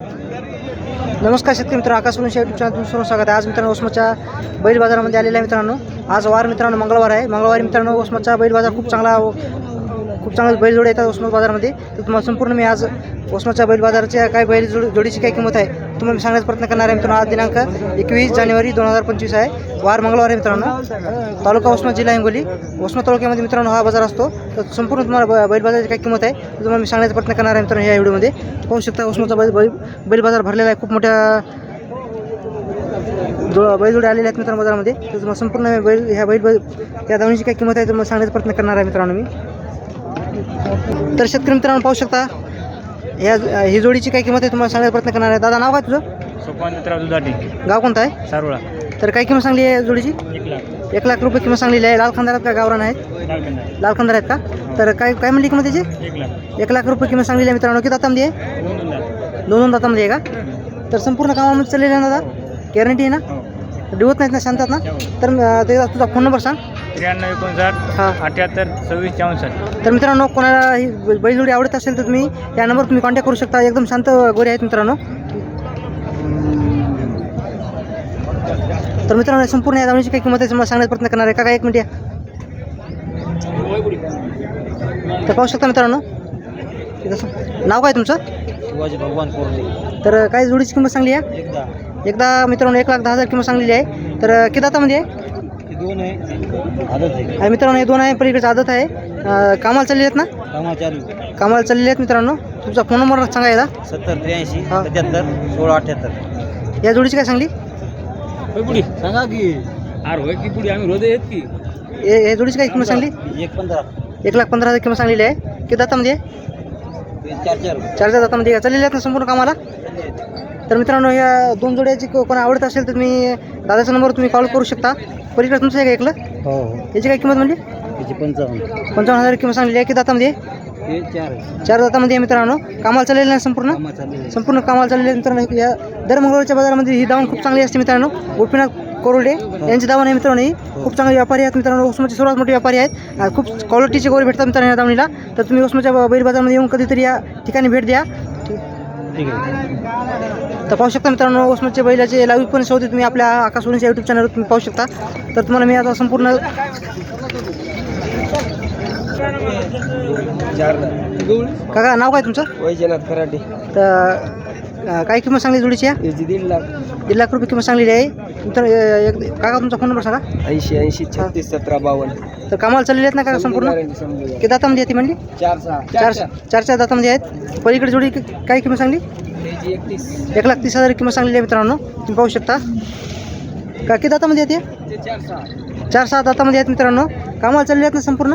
नमस्कार शेतकरी मित्र आकाश मुलं चॅनल सर्व स्वागत आहे. आज मित्रांनो ओसमाच्या बैल बाजारामध्ये आलेला आहे मित्रांनो. आज वार मित्रांनो मंगळवार आहे. मंगळवारी मित्रांनो ओसमाचा बैल बाजार खूप चांगला खूप चांगला बैल जोडे येतात ओसमा बाजारामध्ये. तर तुम्हाला संपूर्ण मी आज ओसमाच्या बैल बाजाराच्या काय बैल जोड जोडीची काय किंमत आहे तुम्हाला मी सांगण्याचा प्रयत्न करणार आहे मित्रांनो. आज दिनांक एकवीस जानेवारी दोन हजार पंचवीस आहे. वार मंगळवार आहे मित्रांनो. तालुका ओसमा जिल्हा हिंगोली. ओसमा तालुक्यामध्ये मित्रांनो हा बाजार असतो. तर संपूर्ण तुम्हाला बैल बाजाराची काय किंमत आहे तुम्हाला मी सांगण्याचा प्रयत्न करणार आहे मित्रांनो या व्हिडिओमध्ये. पाहू शकता ओसमाचा बैल बैल बाजार भरलेला आहे. खूप मोठ्या जो बैलजोडे आलेले आहेत मित्रांनो बाजारामध्ये. तर तुम्हाला संपूर्ण बैल ह्या बैल बैल या दावणीची काय किंमत आहे तुम्हाला सांगण्याचा प्रयत्न करणार आहे मित्रांनो मी. तर शेतकरी मित्रांनो पाहू शकता ह्या ही जोडीची काय किंमत आहे तुम्हाला सांगण्याचा प्रयत्न करणार आहे. दादा नाव काय तुझं? सोपान मित्रा दुधाटी. गाव कोणतं आहे? सारोळा. तर काय किंमत सांगली आहे या जोडीची? एक लाख. एक लाख रुपये किंमत सांगलेली आहे. लाल खंदार आहेत का गावरान आहेत? लाल खंदार आहेत का? तर काय काय म्हणली किंमत त्याची? एक लाख. एक लाख रुपये किंमत सांगलेली आहे मित्रांनो. किती दातामध्ये आहे? दोन दोन दातामध्ये आहे का? तर संपूर्ण कामामध्ये चाललेलं आहे दादा? गॅरंटी आहे ना? डिवत नाहीत ना शांतात ना? तर ते तुझा फोन नंबर सांग. त्र्याण्णव एकोणसाठ हां. अठ्याहत्तर सव्वीस चौसष्ट. तर मित्रांनो कोणाला ही बैलजोडी आवडत असेल तर तुम्ही या नंबर तुम्ही कॉन्टॅक्ट करू शकता. एकदम शांत गोरे आहेत मित्रांनो. तर मित्रांनो संपूर्ण या दावणीची काही किंमत आहे तुम्हाला सांगण्याचा प्रयत्न करणार आहे. का काय एक मिनिट या. तर पाहू शकता मित्रांनो. नाव काय तुमचं? शिवाजी भगवान कोरले तर काय जोडीची किंमत सांगली आहे एकदा मित्रांनो एक लाख दहा हजार किंमत सांगलेली आहे. तर किती दातामध्ये आहे दोन आहे. आणि मित्रांनो हे दोन आहे पलीकडचे आदत आहे. अं, कामाला चालले आहेत ना? कामा चालू. कामाला चाललेले आहेत मित्रांनो. तुमचा फोन नंबर सांगा एकदा. सत्तर त्र्याऐंशी हा. सत्याहत्तर सोळा अठ्याहत्तर. या जोडीची काय सांगली? पुढी सांगा की. अरे होय की पुढे आम्ही रोज येत की. हे हे जोडीची काय किंमत सांगली? एक पंधरा. एक लाख पंधरा हजार किंमत सांगलेली आहे. किती दातामध्ये आहे? चार चार चार चार दातामध्ये आहे. चाललेले आहेत ना संपूर्ण कामाला? तर मित्रांनो या दोन जोड्याची को- कोणा आवडत असेल तर तुम्ही दादाचा नंबर तुम्ही कॉल करू शकता. पलीकडे तुमचं आहे का ऐकलं हो हो. याची काय किंमत म्हणजे? त्याची पंचावन्न. पंचावन्न हजार किंमत सांगलेली आहे किती दातामध्ये? चार चार दातामध्ये आहे मित्रांनो. कामाला चाललेलं आहे संपूर्ण? कामा चालू संपूर्ण कामाला चाललेले आहे मित्रांनो या दर मंगळवारच्या बाजारामध्ये ही दावण खूप चांगली असते मित्रांनो. गोपीनाथ कोरोडे यांची दावण आहे मित्रांनो ही. खूप चांगले व्यापारी आहेत मित्रांनो. उस्माचे सर्वात मोठे व्यापारी आहेत. खूप क्वालिटीचे गोरे भेटतात मित्रांनो या दावणीला. तर तुम्ही उस्माच्या बैल बाजारामध्ये येऊन कधीतरी या ठिकाणी भेट द्या. ठीक आहे. तर पाहू शकता मित्रांनो उस्माच्या बैलाचे लाईव्ह पण सौदे तुम्ही आपल्या आकाश सोनीच्या यूट्यूब चॅनलवर तुम्ही पाहू शकता. तर तुम्हाला मी आता संपूर्ण काका नाव काय तुमचं? वैजनाथ कराटे तर अं, काय किंमत सांगली जोडीची? या त्याची दीड लाख. दीड लाख रुपये किंमत सांगलेली आहे. तर अं, एक काका तुमचा फोन नंबर सांगा. ऐंशी ऐंशी छत्तीस सतरा बावन्न. तर कामाला चाललेले आहेत ना काका संपूर्ण? किती दातामध्ये येते म्हणली चार सहा. चार चार चार दातामध्ये आहेत. पलीकडे जोडी कि- काय किंमत सांगली? त्याची एकतीस. एक लाख तीस हजार किंमत सांगलेली आहे मित्रांनो. तुम्ही पाहू शकता. का किती दातामध्ये येते ते? चार सहा. चार सहा दातामध्ये आहेत मित्रांनो. कामाला चालले आहेत ना संपूर्ण?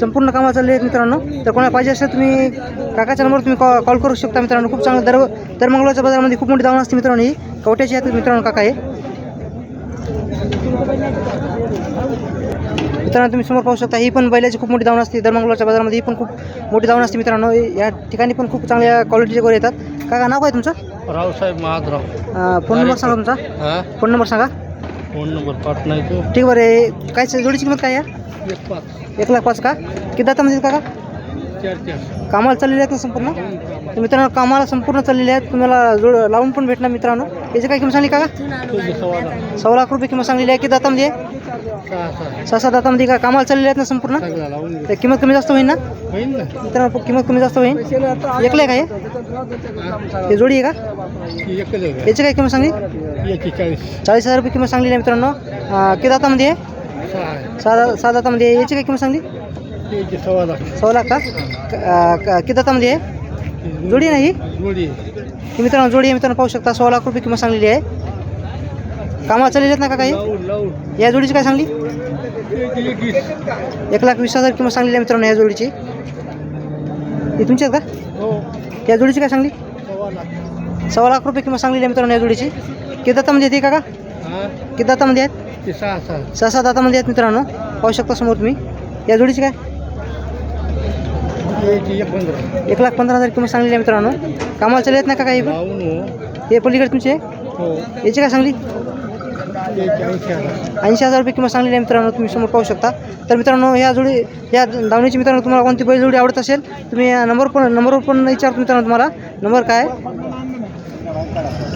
संपूर्ण कामाला चालले आहेत मित्रांनो. तर कोणाला पाहिजे असेल तुम्ही काकाच्या नंबर तुम्ही कॉ कॉल करू शकता मित्रांनो. खूप चांगलं दर दर मंगळवारच्या बाजारामध्ये खूप मोठी दावण असते मित्रांनो ही. कवट्याची आहेत मित्रांनो काका हे. मित्रांनो तुम्ही समोर पाहू शकता ही पण बैलाची खूप मोठी दावण असते. दर मंगळवारच्या बाजारामध्ये ही पण खूप मोठी दावण असते मित्रांनो. या ठिकाणी पण खूप चांगल्या क्वालिटीचे गोरे येतात. काका नाव काय तुमचं? रावसाहेब महादराव फोन नंबर सांगा तुमचा. फोन नंबर सांगा. फोन नंबर पाठ नाही तो. ठीक बरं हे काय जोडीची किंमत काय आहे? एक पाच. एक लाख पाच का? किती दातामध्ये काका? चार चार. कामाला चाललेले आहेत ना संपूर्ण? तर मित्रांनो कामाला संपूर्ण चाललेले आहेत. तुम्हाला जोड लावून पण भेटणार मित्रांनो. याची काय किंमत सांगली का तुझे सव्वा लाख. सव्वा लाख रुपये किंमत सांगलेली आहे. किती दातामध्ये आहे? सहा सहा. सहा सात दातामध्ये का? कामाला चाललेले आहेत ना संपूर्ण? सगळा लावून तर किंमत कमी जास्त होईल ना? होईल ना. मित्रांनो किंमत कमी जास्त होईल. एकलं आहे. का हे? हे जोडी आहे का? एकच आहे. याची काय किंमत सांगली? चाळीस हजार रुपये किंमत सांगलेली आहे मित्रांनो. किती दातामध्ये आहे? सहा दातामध्ये आहे याची काय किंमत सांगली? सव्वा लाख. सव्वा लाख का? क- अं, क- किती दातामध्ये आहे? जोडी नाही? जोडी ही मित्रांनो जोडी आहे मित्रांनो पाहू शकता सोळा लाख रुपये किंमत सांगलेली आहे. कामाला चाललेली आहेत ना का काही? लावून लावून. या जोडीची काय सांगली? एकवीस. एक लाख वीस हजार किंमत सांगलेली आहे मित्रांनो या जोडीची. ही तुमची आहेत का? हो. या जोडीची काय सांगली? सव्वा लाख. सव्वा लाख रुपये किंमत सांगलेली आहे मित्रांनो या जोडीची. किती दातामध्ये येते काका? हा? किती दातामध्ये आहेत? ते सहा सहा. सहा सात दातामध्ये आहेत मित्रांनो. पाहू शकता समोर तुम्ही. या जोडीची काय? एक पंधरा. एक लाख पंधरा हजार किंमत सांगलेली आहे मित्रांनो. कामाला चालले आहेत ना काका हे पण? हो. हे पलीकडे तुमचे? हो. याची काय सांगली? ऐंशी हजार. ऐंशी हजार रुपये किंमत सांगलेली आहे मित्रांनो. तुम्ही समोर पाहू शकता. तर मित्रांनो या जोडी या दावणीची मित्रांनो तुम्हाला कोणती बैल जोडी आवडत असेल तुम्ही या नंबर पण नंबरवर पण विचारतो मित्रांनो तुम्हाला. नंबर काय? आहे?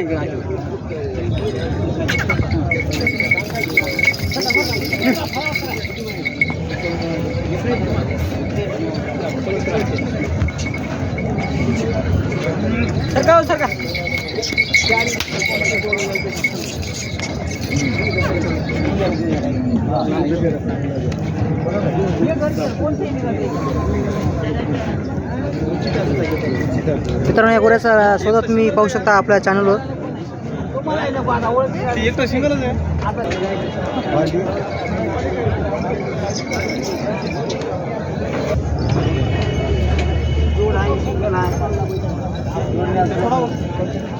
आहे सरका हो, सरका मित्रांनो या गोऱ्याचा शोधा तुम्ही पाहू शकता आपल्या चॅनलवर एक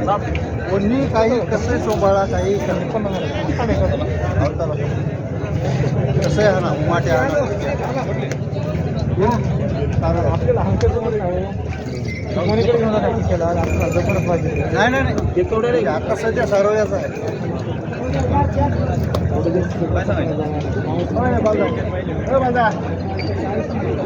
कोणी काही कसं सोबाळा काही कसं? कसं आहे ना उमाटे नाही नाही नाही आता सध्या सारवयाचा आहे. बाजा. बाजा.